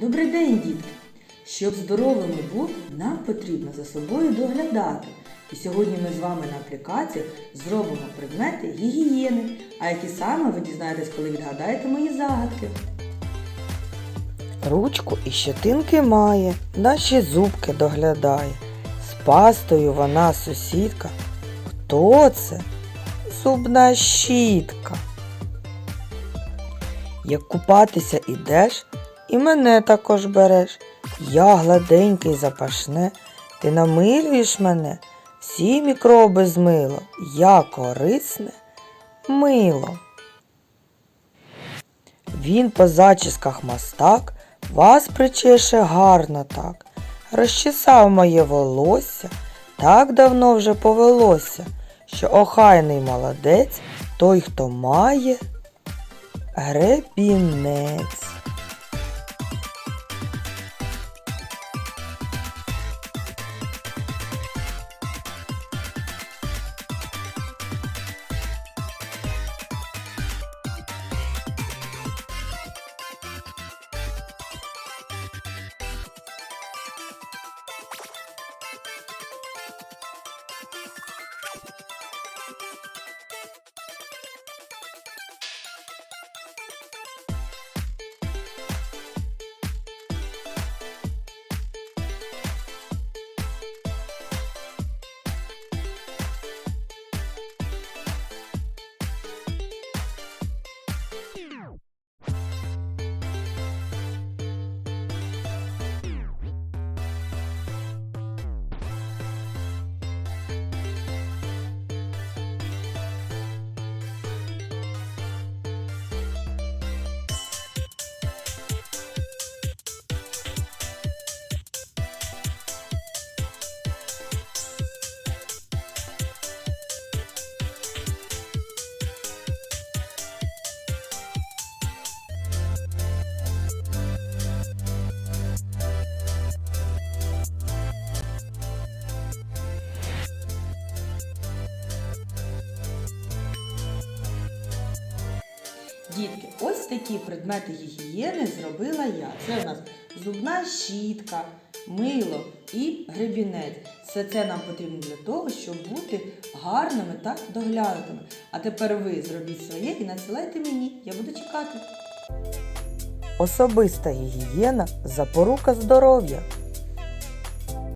Добрий день, дітки! Щоб здоровими бути, нам потрібно за собою доглядати. І сьогодні ми з вами на аплікаціях зробимо предмети гігієни, а які саме ви дізнаєтесь, коли відгадаєте мої загадки. Ручку і щетинки має, наші зубки доглядає. З пастою вона сусідка. Хто це? Зубна щітка. Як купатися ідеш, і мене також береш. Я гладенький запашне, ти намилюєш мене, всі мікроби змило, я корисне мило. Він по зачісках мастак, вас причеше гарно так. Розчесав моє волосся, так давно вже повелося, що охайний молодець той, хто має гребінець. Дітки, ось такі предмети гігієни зробила я. Це у нас зубна щітка, мило і гребінець. Все це нам потрібно для того, щоб бути гарними та доглянутими. А тепер ви зробіть своє і надсилайте мені. Я буду чекати. Особиста гігієна запорука здоров'я.